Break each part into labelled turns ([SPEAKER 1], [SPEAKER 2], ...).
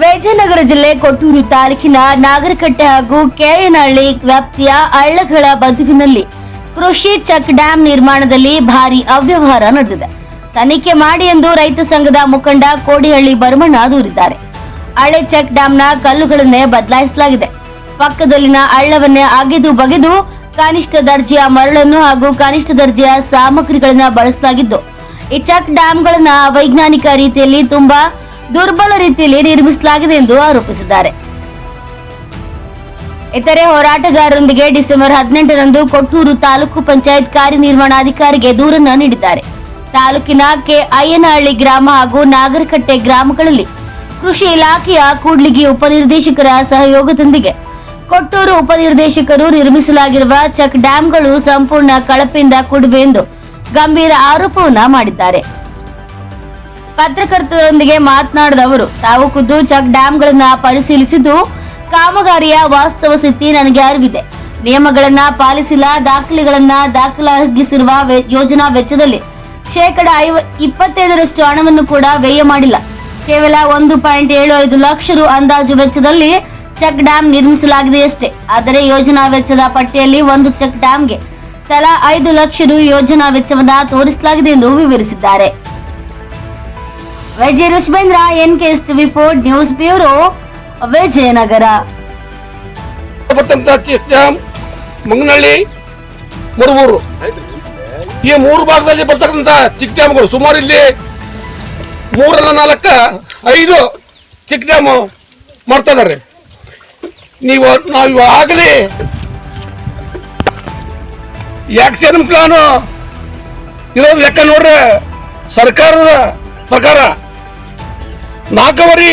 [SPEAKER 1] ವಿಜಯನಗರ ಜಿಲ್ಲೆ ಕೊಟ್ಟೂರು ತಾಲೂಕಿನ ನಾಗರಕಟ್ಟೆ ಹಾಗೂ ಕೆಎನಹಳ್ಳಿ ವ್ಯಾಪ್ತಿಯ ಹಳ್ಳಗಳ ಬದುಕಿನಲ್ಲಿ ಕೃಷಿ ಚೆಕ್ ಡ್ಯಾಂ ನಿರ್ಮಾಣದಲ್ಲಿ ಭಾರಿ ಅವ್ಯವಹಾರ ನಡೆದಿದೆ. ತನಿಖೆ ಮಾಡಿ ಎಂದು ರೈತ ಸಂಘದ ಮುಖಂಡ ಕೋಡಿಹಳ್ಳಿ ಭರಮಣ್ಣ ದೂರಿದ್ದಾರೆ. ಹಳೆ ಚೆಕ್ ಡ್ಯಾಂನ ಕಲ್ಲುಗಳನ್ನೇ ಬದಲಾಯಿಸಲಾಗಿದೆ. ಪಕ್ಕದಲ್ಲಿನ ಹಳ್ಳವನ್ನೇ ಅಗೆದು ಬಗೆದು ಕನಿಷ್ಠ ದರ್ಜೆಯ ಮರಳನ್ನು ಹಾಗೂ ಕನಿಷ್ಠ ದರ್ಜೆಯ ಸಾಮಗ್ರಿಗಳನ್ನ ಬಳಸಲಾಗಿದ್ದು, ಈ ಚೆಕ್ ಡ್ಯಾಂಗಳನ್ನ ವೈಜ್ಞಾನಿಕ ರೀತಿಯಲ್ಲಿ ತುಂಬಾ ದುರ್ಬಲ ರೀತಿಯಲ್ಲಿ ನಿರ್ಮಿಸಲಾಗಿದೆ ಎಂದು ಆರೋಪಿಸಿದ್ದಾರೆ. ಇತರೆ ಹೋರಾಟಗಾರರೊಂದಿಗೆ ಡಿಸೆಂಬರ್ ಹದಿನೆಂಟರಂದು ಕೊಟ್ಟೂರು ತಾಲೂಕು ಪಂಚಾಯತ್ ಕಾರ್ಯನಿರ್ವಹಣಾಧಿಕಾರಿಗೆ ದೂರನ್ನು ನೀಡಿದ್ದಾರೆ. ತಾಲೂಕಿನ ಕೆ ಅಯ್ಯನಹಳ್ಳಿ ಗ್ರಾಮ ಹಾಗೂ ನಾಗರಕಟ್ಟೆ ಗ್ರಾಮಗಳಲ್ಲಿ ಕೃಷಿ ಇಲಾಖೆಯ ಕೂಡ್ಲಿಗಿ ಉಪನಿರ್ದೇಶಕರ ಸಹಯೋಗದೊಂದಿಗೆ ಕೊಟ್ಟೂರು ಉಪನಿರ್ದೇಶಕರು ನಿರ್ಮಿಸಲಾಗಿರುವ ಚೆಕ್ ಡ್ಯಾಂಗಳು ಸಂಪೂರ್ಣ ಕಳಪೆಯಿಂದ ಕೂಡಿವೆ ಎಂದು ಗಂಭೀರ ಆರೋಪವನ್ನ ಮಾಡಿದ್ದಾರೆ. ಪತ್ರಕರ್ತರೊಂದಿಗೆ ಮಾತನಾಡಿದ ಅವರು ತಾವು ಖುದ್ದು ಚೆಕ್ ಡ್ಯಾಂಗಳನ್ನ ಪರಿಶೀಲಿಸಿದ್ದು, ಕಾಮಗಾರಿಯ ವಾಸ್ತವ ಸ್ಥಿತಿ ನನಗೆ ಅರಿವಿದೆ. ನಿಯಮಗಳನ್ನ ಪಾಲಿಸಿಲ್ಲ, ದಾಖಲೆಗಳನ್ನ ದಾಖಲಾಗಿಸಿರುವ ಯೋಜನಾ ವೆಚ್ಚದಲ್ಲಿ ಶೇಕಡ ಐವ, ಇಪ್ಪತ್ತೈದರಷ್ಟು ಹಣವನ್ನು ಕೂಡ ವ್ಯಯ ಮಾಡಿಲ್ಲ. ಕೇವಲ ಒಂದು ಪಾಯಿಂಟ್ ಏಳು ಐದು ಲಕ್ಷ ರು ಅಂದಾಜು ವೆಚ್ಚದಲ್ಲಿ ಚೆಕ್ ಡ್ಯಾಂ ನಿರ್ಮಿಸಲಾಗಿದೆಯಷ್ಟೇ ಆದರೆ ಯೋಜನಾ ವೆಚ್ಚದ ಪಟ್ಟಿಯಲ್ಲಿ ಒಂದು ಚೆಕ್ ಡ್ಯಾಂಗೆ ತಲಾ ಐದು ಲಕ್ಷ ರು ಯೋಜನಾ ವೆಚ್ಚವನ್ನ ತೋರಿಸಲಾಗಿದೆ ಎಂದು ವಿವರಿಸಿದ್ದಾರೆ. Vijaya Rushbendra N K S TV four news bureau, Vijayanagara.
[SPEAKER 2] Check Manganahalli Muruburu ಈ ಮೂರು ಭಾಗದಲ್ಲಿ ಬರ್ತಕ್ಕಂಥ ಚಿಕ್ಕ ಡ್ಯಾಮ್ಗಳು ಸುಮಾರು ಇಲ್ಲಿ ಮೂರರ ನಾಲ್ಕ, ಐದು ಚಿಕ್ಕ ಡ್ಯಾಮ್ ಮಾಡ್ತಾ ಇದಾರೆ. ನೀವು ನಾವು ಆಗಲಿ. ಆಕ್ಷನ್ ಪ್ಲಾನು ಇರೋದು ಲೆಕ್ಕ ನೋಡ್ರೆ? ಸರ್ಕಾರದ ಪ್ರಕಾರ ನಾಲ್ಕವರೆ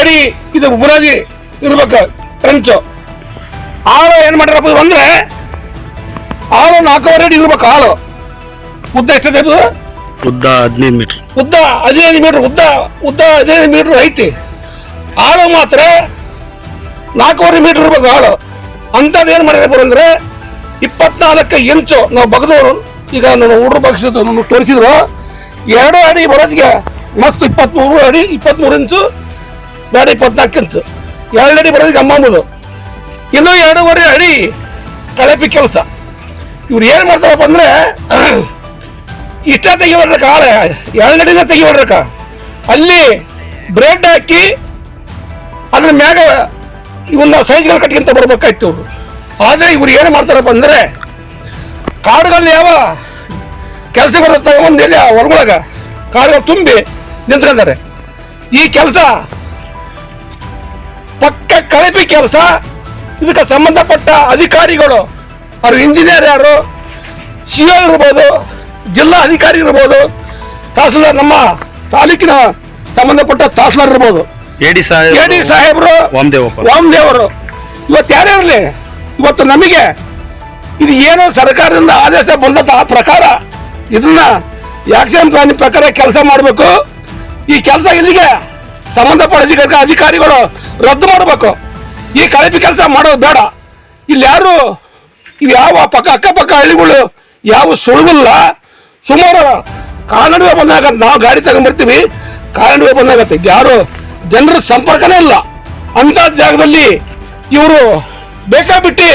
[SPEAKER 2] ಅಡಿ ಇದು ಬುರಾದಿ ಇರ್ಬೇಕು ಟ್ರೆಂಚು ಆಳು ಏನ್ ಮಾಡ್ಯಾರಪ್ಪ ಅಂದ್ರೆ ಆಳು ನಾಲ್ಕೂವರೆ ಅಡಿ ಇರ್ಬೇಕು ಆಳು. ಉದ್ದ ಎಷ್ಟಿದೆ ಇದು?
[SPEAKER 3] ಉದ್ದ ಹದಿನೈದು ಮೀಟರ್.
[SPEAKER 2] ಉದ್ದ ಹದಿನೈದು ಮೀಟರ್ ಉದ್ದ ಉದ್ದ ಹದಿನೈದು ಮೀಟರ್ ಐತಿ. ಆಳು ಮಾತ್ರ ನಾಲ್ಕೂವರೆ ಮೀಟರ್ ಇರ್ಬೇಕು ಆಳು. ಅಂಥದ್ದು ಏನು ಮಾಡ್ಯಾರಪ್ಪ ಅಂದ್ರೆ ಇಪ್ಪತ್ನಾಲ್ಕು ಇಂಚು ನಾವು ಬಗದವರು ಈಗ ನಾನು ಹುಡುಗರು ಬಗ್ಸಿದ್ದು ತೋರಿಸಿದ್ರು. ಎರಡು ಅಡಿ ಬರೋದಿಗೆ ಮಸ್ತ್ ಇಪ್ಪತ್ಮೂರು ಅಡಿ, ಇಪ್ಪತ್ಮೂರು ಇಂಚು ಬೇಡ ಇಪ್ಪತ್ನಾಲ್ಕು ಇಂಚು. ಎರಡು ಅಡಿ ಬರೋದಕ್ಕೆ ಅಮ್ಮಂಬುದು ಇನ್ನು ಎರಡೂವರೆ ಅಡಿ ಕಳಪಿ ಕೆಲಸ. ಇವ್ರು ಏನು ಮಾಡ್ತಾರಪ್ಪ ಅಂದ್ರೆ, ಇಷ್ಟ ತೆಗಿಬಾರ್ದಕ್ಕ ಎರಡು ಅಡಿನ ತೆಗಿಬಾರ್ದಕ್ಕ ಅಲ್ಲಿ ಬ್ರೆಡ್ ಹಾಕಿ, ಅದ್ರ ಮ್ಯಾಗ ಇವನ್ನ ಸೈಜ್ಗಳು ಕಟ್ಕೊಂತ ಬರ್ಬೇಕಾಯ್ತು ಇವ್ರು. ಆದ್ರೆ ಇವ್ರು ಏನು ಮಾಡ್ತಾರಪ್ಪ ಅಂದ್ರೆ ಕಾಡುಗಳಲ್ಲಿ ಯಾವ ಕೆಲಸ ಬರುತ್ತೆ ಒಂದು ಎಲ್ಲಿ ಹೊರಗೊಳಗ ಕಾಡುಗಳು ತುಂಬಿ ನಿಂತ್ಕೊಂತಾರೆ ಈ ಕೆಲಸ ಪಕ್ಕ ಕಳಪಿ ಕೆಲಸ ಇದಕ್ಕೆ ಸಂಬಂಧಪಟ್ಟ ಅಧಿಕಾರಿಗಳು ಅವರು ಇಂಜಿನಿಯರ್ ಯಾರು ಸಿ ಇರ್ಬೋದು ಜಿಲ್ಲಾ ಅಧಿಕಾರಿ ಇರ್ಬೋದು ತಹಸೀಲ್ದಾರ್ ನಮ್ಮ ತಾಲೂಕಿನ ಸಂಬಂಧಪಟ್ಟ ತಹಸೀಲ್ದಾರ್ ಇರ್ಬೋದು.
[SPEAKER 3] ಎಡಿ
[SPEAKER 2] ಎ ಡಿ ಸಾಹೇಬರು ವಾಮದೇವರು ಇವತ್ತು ಯಾರೇ ಇರಲಿ ಇವತ್ತು ನಮಗೆ ಇದು ಏನು ಸರ್ಕಾರದಿಂದ ಆದೇಶ ಬಂದ ಪ್ರಕಾರ ಇದನ್ನ ಆಕ್ಷನ್ ಪ್ಲಾನ್ ಪ್ರಕಾರ ಕೆಲಸ ಮಾಡಬೇಕು. ಈ ಕೆಲಸ ಇಲ್ಲಿಗೆ ಸಂಬಂಧಪಟ್ಟ ಅಧಿಕಾರಿ ಅಧಿಕಾರಿಗಳು ರದ್ದು ಮಾಡಬೇಕು. ಈ ಕಳಪಿ ಕೆಲಸ ಮಾಡೋದು ಬೇಡ. ಇಲ್ಲಿ ಯಾರು ಯಾವ ಪಕ್ಕ ಅಕ್ಕಪಕ್ಕ ಹಳ್ಳಿಗಳು ಯಾವ ಸುಳುವಿಲ್ಲ. ಸುಮಾರು ಕಾನಡುವೆ ಬಂದಾಗ ನಾವು ಗಾಡಿ ತಗೊಂಡ್ಬರ್ತೀವಿ ಕಾನಡುವೆ ಬಂದಾಗತ್ತೆ. ಯಾರು ಜನರ ಸಂಪರ್ಕನೇ ಇಲ್ಲ. ಅಂತ ಜಾಗದಲ್ಲಿ ಇವರು ಬೇಕಾಬಿಟ್ಟು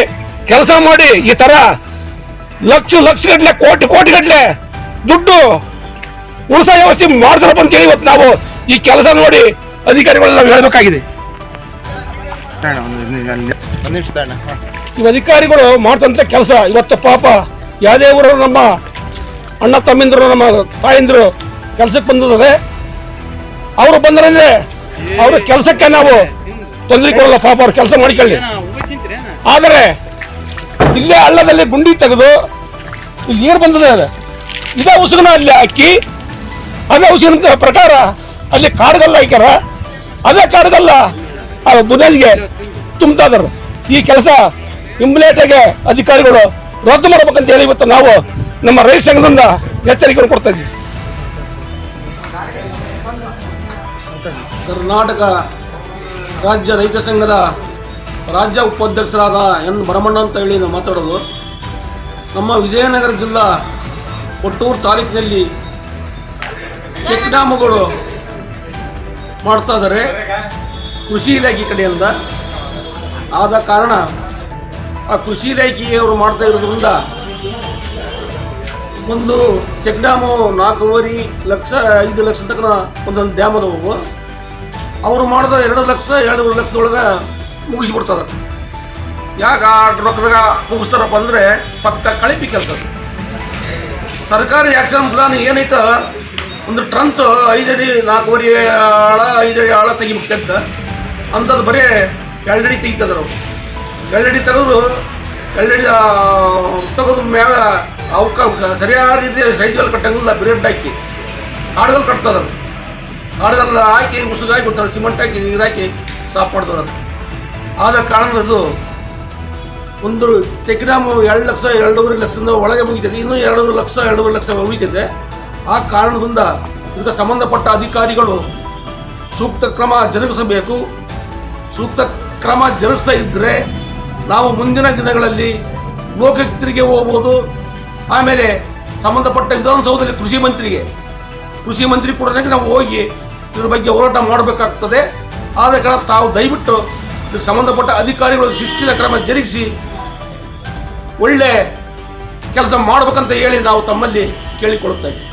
[SPEAKER 2] ಕೆಲಸ ಮಾಡಿ ಈ ತರ ಲಕ್ಷ ಲಕ್ಷ ಗಟ್ಲೆ ಕೋಟಿ ಕೋಟಿ ಗಟ್ಲೆ ದುಡ್ಡು ಉಳಿತಾಯ ವ್ಯವಸ್ಥೆ ಅಂತ ಅಂತೇಳಿ ಇವತ್ತು ನಾವು ಈ ಕೆಲಸ ನೋಡಿ ಅಧಿಕಾರಿಗಳನ್ನ ನಾವು ಹೇಳಬೇಕಾಗಿದೆ. ಇವ ಅಧಿಕಾರಿಗಳು ಮಾಡ್ತಂತ ಕೆಲಸ. ಇವತ್ತು ಪಾಪ ಯಾವುದೇ ಊರು ನಮ್ಮ ಅಣ್ಣ ತಮ್ಮಿಂದರು ನಮ್ಮ ತಾಯಂದಿರು ಕೆಲಸಕ್ಕೆ ಬಂದಿದ್ದಾರೆ ಅವರು ಬಂದ್ರಂದ್ರೆ ಅವ್ರ ಕೆಲಸಕ್ಕೆ ನಾವು ತೊಂದರೆ ಕೊಡಲ್ಲ ಪಾಪ ಅವ್ರ ಕೆಲಸ ಮಾಡಿಕೊಳ್ಳಿ ಆದರೆ ಇಲ್ಲೇ ಹಳ್ಳದಲ್ಲಿ ಗುಂಡಿ ತೆಗೆದು ಇಲ್ಲಿ ನೀರು ಬಂದಿದೆ ಅದು. ಇದೇ ಉಸುಗನ ಅಲ್ಲಿ ಹಾಕಿ ಅದೇ ಉಸಿನ ಪ್ರಕಾರ ಅಲ್ಲಿ ಕಾಡುಗಲ್ಲ ಹಾಕ್ಯಾರ ಅದೇ ಕಾಡ್ಗಲ್ಲ ಆ ಬುನಾದಿಗೆ ತುಂಬ್ತಾ ಈ ಕೆಲಸ ಇಂಬ್ಲೇಟಾಗೆ ಅಧಿಕಾರಿಗಳು ರದ್ದು ಮಾಡ್ಬೇಕಂತ ಹೇಳಿ ಇವತ್ತು ನಾವು ನಮ್ಮ ರೈತ ಸಂಘದಿಂದ ಎಚ್ಚರಿಕೆಯನ್ನು ಕೊಡ್ತಾ
[SPEAKER 4] ಕರ್ನಾಟಕ ರಾಜ್ಯ ರೈತ ಸಂಘದ ರಾಜ್ಯ ಉಪಾಧ್ಯಕ್ಷರಾದ ಎನ್ ಭರಮಣ್ಣ ಅಂತ ಹೇಳಿ ನಾವು ಮಾತಾಡೋದು. ನಮ್ಮ ವಿಜಯನಗರ ಜಿಲ್ಲಾ ಕೊಟ್ಟೂರು ತಾಲೂಕಿನಲ್ಲಿ ಚೆಕ್ ಮಾಡ್ತಾ ಇದ್ದಾರೆ
[SPEAKER 2] ಕೃಷಿ ಇಲಾಖೆ ಕಡೆಯಿಂದ ಆದ ಕಾರಣ ಆ ಕೃಷಿ ಇಲಾಖೆಯವರು ಮಾಡ್ತಾ ಇರೋದ್ರಿಂದ ಒಂದು ಚೆಕ್ ಡ್ಯಾಮು ನಾಲ್ಕೂವರೆ ಲಕ್ಷ, ಐದು ಲಕ್ಷ ತನಕ ಒಂದೊಂದು ಡ್ಯಾಮ್ ಅದಾವು. ಅವರು ಮಾಡಿದ ಎರಡು ಲಕ್ಷ, ಎರಡೂವರೆ ಲಕ್ಷದೊಳಗೆ ಮುಗಿಸ್ಬಿಡ್ತದೆ ಯಾಕೆ ಆ ರೊಕ್ಕದಾಗ ಮುಗಿಸ್ತಾರಪ್ಪ ಅಂದರೆ ಪಕ್ಕ ಕಳಿಪಿ ಕೆಲಸ ಸರ್ಕಾರಿ ಆ್ಯಕ್ಷನ್ ಪ್ಲಾನ್ ಏನೈತ ಒಂದು ಟ್ರಂತ್ ಐದಡಿ, ನಾಲ್ಕೂವರೆ ಆಳ, ಐದಡಿ ಆಳ ತೆಗಿಬೇಕಂತ. ಅಂಥದ್ದು ಬರೀ ಎಳ್ಳಡಿ ತೆಗಿತದ್ರು ಎಳ್ಳಡಿ ತೆಗೆದು ಎಳ್ಳಡಿ ತೆಗೆದು ಮ್ಯಾಗ ಅವಕ್ಕ ಸರಿಯಾದ ರೀತಿ ಸೈಜಲ್ಲಿ ಕಟ್ಟಂಗಿಲ್ಲ, ಬ್ರೇಡ್ ಹಾಕಿ. ಹಾಡುಗಳು ಕಟ್ತದ್ರು ಹಾಡುಗಲ್ಲ ಹಾಕಿ ಮುಸುಗು ಹಾಕಿ ಬಿಡ್ತಾರೆ ಸಿಮೆಂಟ್ ಹಾಕಿ, ನೀರು ಹಾಕಿ ಸಾಫ್ ಮಾಡ್ತದ ಆದ ಕಾರಣದ್ದು ಒಂದು ಡ್ಯಾಮ್ ಎರಡು ಲಕ್ಷ, ಎರಡೂವರೆ ಲಕ್ಷದಿಂದ ಒಳಗೆ ಮುಗಿತೈತೆ. ಇನ್ನೂ ಎರಡೂವರೆ ಲಕ್ಷ ಎರಡೂವರೆ ಲಕ್ಷ ಉಳಿತದೆ ಆ ಕಾರಣದಿಂದ ಇದಕ್ಕೆ ಸಂಬಂಧಪಟ್ಟ ಅಧಿಕಾರಿಗಳು ಸೂಕ್ತ ಕ್ರಮ ಜರುಗಿಸಬೇಕು. ಸೂಕ್ತ ಕ್ರಮ ಜರುಗಿಸ್ತಾ ಇದ್ದರೆ ನಾವು ಮುಂದಿನ ದಿನಗಳಲ್ಲಿ ಲೋಕಾಯುಕ್ತರಿಗೆ ಹೋಗ್ಬೋದು. ಆಮೇಲೆ ಸಂಬಂಧಪಟ್ಟ ವಿಧಾನಸೌಧದಲ್ಲಿ ಕೃಷಿ ಮಂತ್ರಿಗೆ, ಕೃಷಿ ಮಂತ್ರಿ ಕೂಡ ನಾವು ಹೋಗಿ ಇದ್ರ ಬಗ್ಗೆ ಹೋರಾಟ ಮಾಡಬೇಕಾಗ್ತದೆ. ಆದ ಕಾರಣ ತಾವು ದಯವಿಟ್ಟು ಇದಕ್ಕೆ ಸಂಬಂಧಪಟ್ಟ ಅಧಿಕಾರಿಗಳು ಶಿಸ್ತಿನ ಕ್ರಮ ಜರುಗಿಸಿ ಒಳ್ಳೆ ಕೆಲಸ ಮಾಡಬೇಕಂತ ಹೇಳಿ ನಾವು ತಮ್ಮಲ್ಲಿ ಕೇಳಿಕೊಳ್ಳುತ್ತೇವೆ.